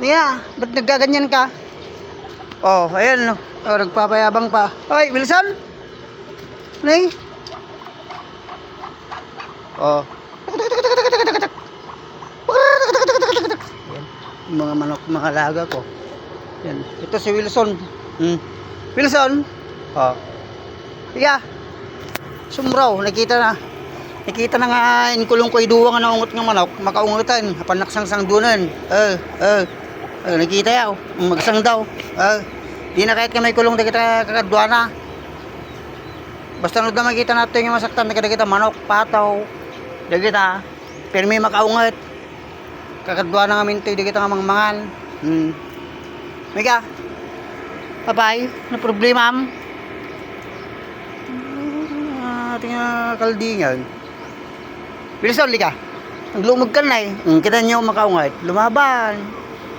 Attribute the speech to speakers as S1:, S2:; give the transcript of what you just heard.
S1: Mia, ba't nagkaganyan ka? Oh, ayan. Oh, nagpapayabang pa. Hoy, Wilson! Nay? Oh. Mga manok, mga alaga ko. Yan. Ito si Wilson. Hmm. Wilson! Oh. Iya. Sumraw, nakita na. Nakita na nga inkulong ko iduwa nga naungot ng manok, makaungutan, panaksang sang dunan. Eh, eh. Eh, nakita yaw, magsang daw. Eh, di na kahit ka may kulong di kita kakadwa. Basta nung na makita natin yung masaktan, di kita manok, pataw, di kita, may makaungot. Kakadwa na nga minto, di kita nga mangmangan. Hmm. Mika, Papay, na problema am? Ating uh, kaldingan. Wilson, lika. Naglumog ka na eh. Mm, kita niyo makaungat. Lumaban.